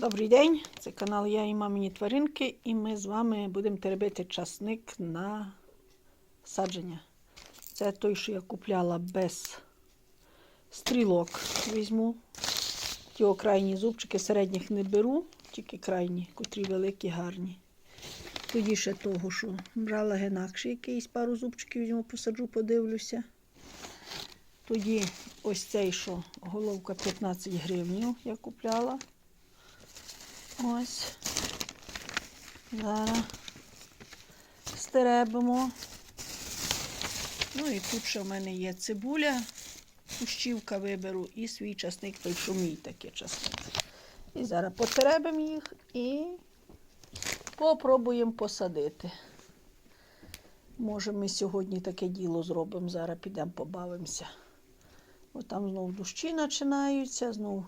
Добрий день, це канал Я і мамині тваринки, і ми з вами будемо теребити часник на садження. Це той, що я купляла без стрілок. Візьму. Ті окрайні зубчики середніх не беру, тільки крайні, котрі великі, гарні. Тоді ще того, що брала генакші якийсь пару зубчиків візьму, посаджу, подивлюся. Тоді ось цей, що головка 15 гривень я купляла. Ось. Зараз стеребимо. Ну і тут ще в мене є цибуля, кущівка виберу і свій часник, той що мій такий часник. І зараз потеребимо їх і попробуємо посадити. Може, ми сьогодні таке діло зробимо, зараз підемо побавимося. Бо там знову дощі починаються, знову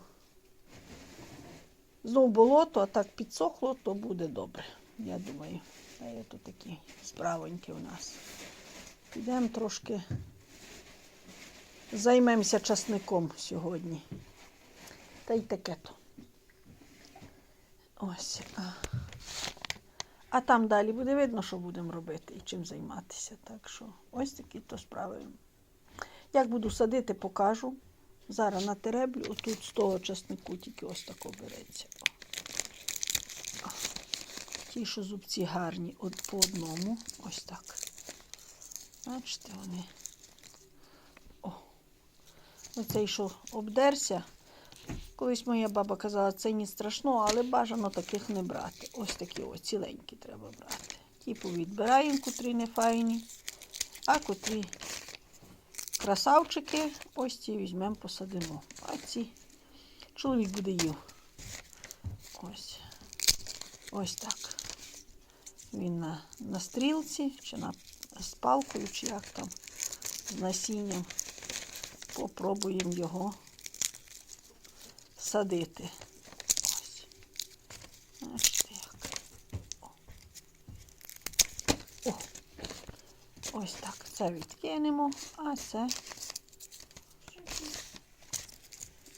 Знов болото, а так підсохло, то буде добре. Я думаю. А є тут такі справоньки у нас. Підемо трошки займемося часником сьогодні. Та й таке то. Ось. А, а там далі буде видно, що будемо робити і чим займатися. Так що ось такі то справи. Як буду садити, покажу. Зараз натереблю, отут з того часнику тільки ось тако береться. Ті, що зубці гарні, от по одному, ось так. Бачите, вони. О. Оцей, що обдерся. Колись моя баба казала, це не страшно, але бажано таких не брати. Ось такі ось ціленькі треба брати. Ті повідбираємо, котрі не файні, а котрі красавчики, ось ці візьмемо, посадимо. А ці чоловік буде їв. Ось. Ось так. Він на, на стрілці, чи на, з палкою, чи як там, з насінням. Попробуємо його садити. Ось. Бачите як. О. О. Ось так. Це відкинемо, а це.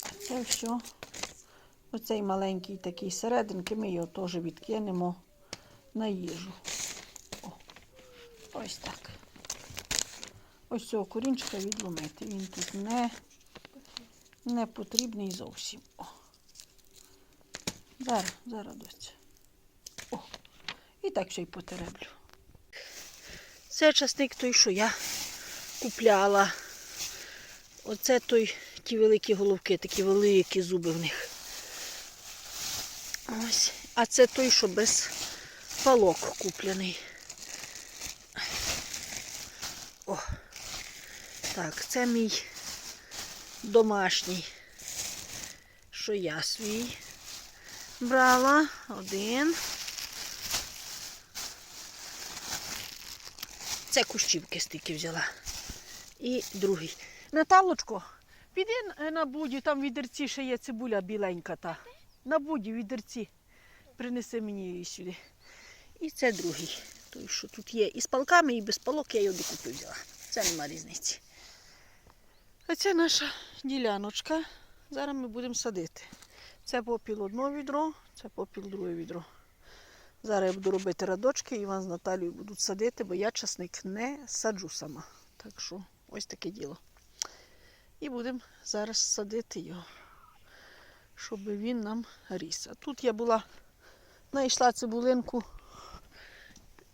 А це все. Оцей маленький такий серединки, ми його теж відкинемо на їжу. О, ось так. Ось цього корінчика відломити. Він тут не, не потрібний зовсім. О. Зараз, зараз доця. О. І так ще й потереблю. Це часник той, що я купляла. Оце той, ті великі головки, такі великі зуби в них. Ось. А це той, що без палок куплений. О. Так, це мій домашній, що я свій брала. Один. Це кущівки стільки взяла. І другий. Наталочко, піди е, на буді, там відерці ще є цибуля біленька та. На буді відерці. Принеси мені її сюди. І це другий. Той, що тут є. І з палками, і без палок я його докупи взяла. Це нема різниці. А це наша діляночка. Зараз ми будемо садити. Це попіл одно відро, це попіл друге відро. Зараз я буду робити радочки, Іван з Наталією будуть садити, бо я часник не саджу сама. Так що ось таке діло. І будемо зараз садити його, щоб він нам ріс. А тут я була, знайшла цибулинку.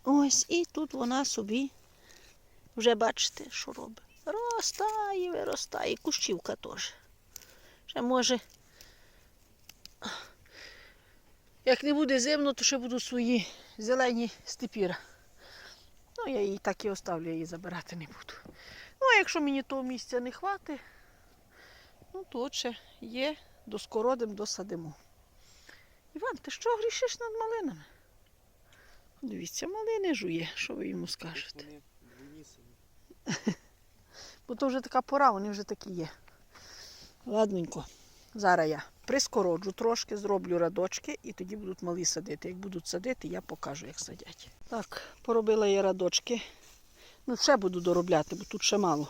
Ось, і тут вона собі вже бачите, що робить. Ростає, виростає, і кущівка теж. Ще може як не буде зимно, то ще будуть свої зелені степіра. Ну, я її так і оставлю, я її забирати не буду. Ну, а якщо мені того місця не хватить, ну то от ще є, доскородим досадимо. Іван, ти що грішиш над малинами? Дивіться, малини жує, що ви йому скажете. Бо то вже така пора, вони вже такі є. Ладненько. Зараз я прискороджу трошки, зроблю радочки і тоді будуть малі садити. Як будуть садити, я покажу, як садять. Так, поробила я радочки. Ну, ще буду доробляти, бо тут ще мало.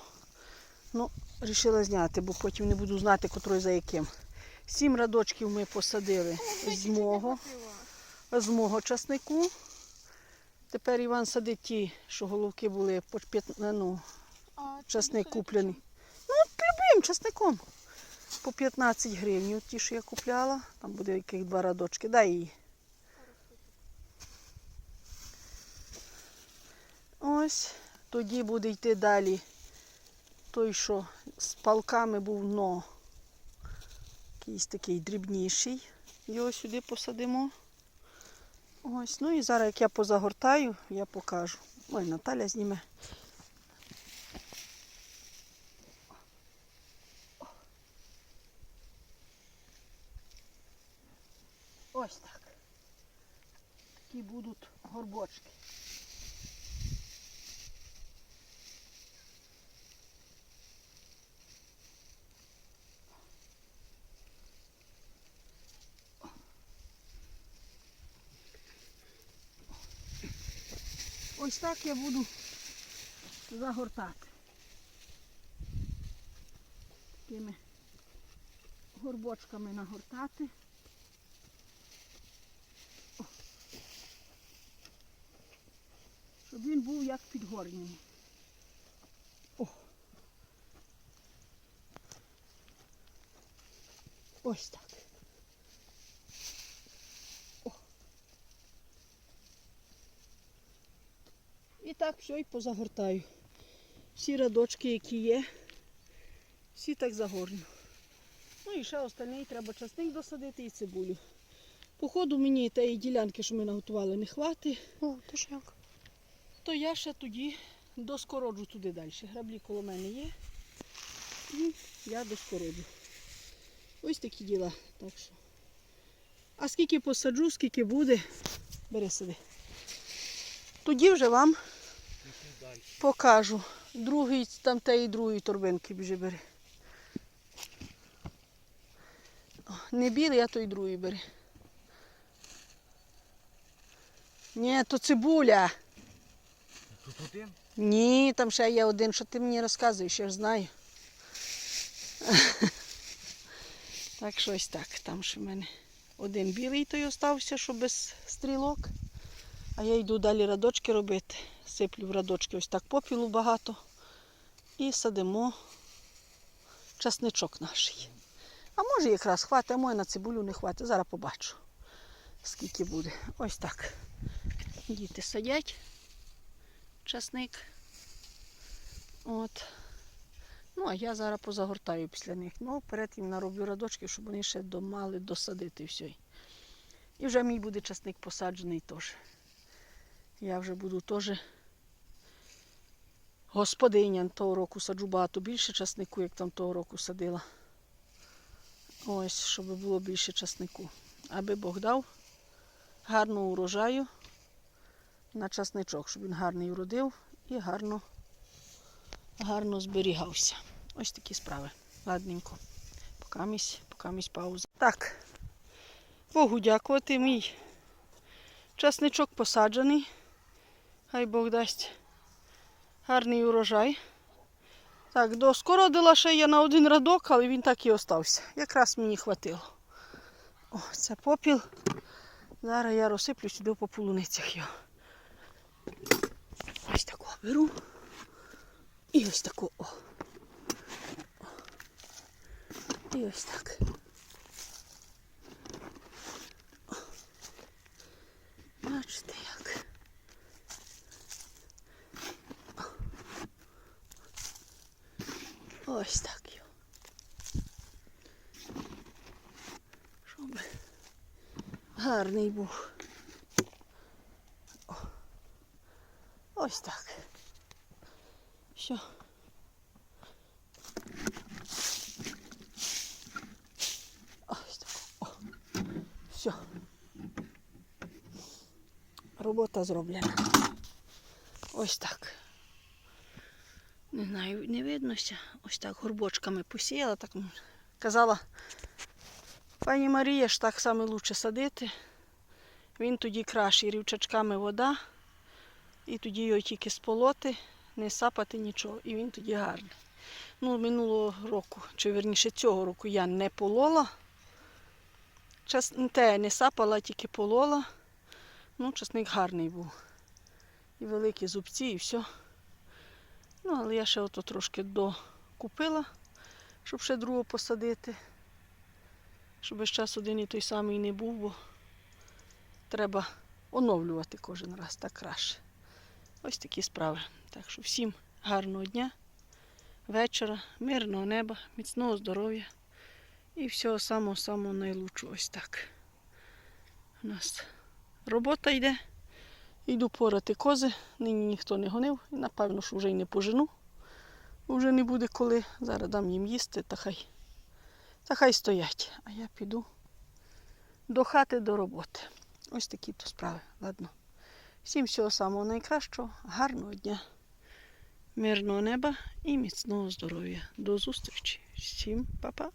Ну, вирішила зняти, бо потім не буду знати, котрий за яким. Сім радочків ми посадили з мого, з мого часнику. Тепер Іван садить ті, що головки були по ну, часник куплений. Ну, любим часником. По 15 гривень. Ті, що я купляла. Там буде яких два радочки. Дай її. Ось. Тоді буде йти далі. Той, що з палками був но. Якийсь такий дрібніший. Його сюди посадимо. Ось. Ну і зараз, як я позагортаю, я покажу. Ой, Наталя зніме. Ось так. Такі будуть горбочки. Ось так я буду загортати. Такими горбочками нагортати. Щоб він був як підгорнений. О. Ось так. О. І так все і позагортаю. Всі радочки, які є, всі так загорну. Ну і ще остальний треба часник досадити і цибулю. Походу мені тієї ділянки, що ми наготували, не хватить, О, то ж як? То я ще тоді доскороджу туди далі. Граблі коло мене є. І я доскороджу. Ось такі діла. Так що. А скільки посаджу, скільки буде, бери сиди. Тоді вже вам покажу. Другий, там те і другої торбинки біжи бери. Не білий, а той другий бери. Ні, то цибуля. Один? Ні, там ще є один, що ти мені розказуєш, я ж знаю. Так що ось так. Там ще в мене один білий той остався, що без стрілок. А я йду далі радочки робити. Сиплю в радочки ось так попілу багато. І садимо часничок наш. А може якраз хватить, а може на цибулю не хватить. Зараз побачу, скільки буде. Ось так. Діти садять часник. От. Ну, а я зараз позагортаю після них. Ну, перед тим нароблю радочки, щоб вони ще домали досадити все. І вже мій буде часник посаджений теж. Я вже буду теж господиня того року саджу багато більше часнику, як там того року садила. Ось, щоб було більше часнику. Аби Бог дав гарного урожаю на часничок, щоб він гарний уродив і гарно, гарно зберігався. Ось такі справи. Ладненько. Покамість, покамість пауза. Так. Богу дякувати. Мій часничок посаджений. Хай Бог дасть гарний урожай. Так, доскородила ще я на один радок, але він так і остався. Якраз мені хватило. О, це попіл. Зараз я розсиплю сюди по полуницях його. Ось такого беру. І ось таку. О. О. І ось так. О. Бачите як. О. Ось так його. Щоб гарний був. Ось так. Все. Ось так. О. Все. Робота зроблена. Ось так. Не знаю, не видно ще. Ось так горбочками посіяла. Так казала пані Марія ж так саме лучше садити. Він тоді кращий, рівчачками вода. І тоді його тільки сполоти, не сапати нічого. І він тоді гарний. Ну, минулого року, чи верніше цього року я не полола, час, те не сапала, тільки полола. Ну, часник гарний був. І великі зубці, і все. Ну, але я ще ото трошки докупила, щоб ще другого посадити. Щоб весь час один і той самий не був, бо треба оновлювати кожен раз так краще. Ось такі справи. Так що всім гарного дня, вечора, мирного неба, міцного здоров'я і всього самого-самого найлучшого. Ось так. У нас робота йде. Йду порати кози. Нині ніхто не гонив. І напевно, що вже й не пожену. Вже не буде коли. Зараз дам їм їсти, та хай, та хай стоять. А я піду до хати, до роботи. Ось такі то справи. Ладно. Всім всього самого найкращого, гарного дня, мирного неба і міцного здоров'я. До зустрічі. Всім па-па.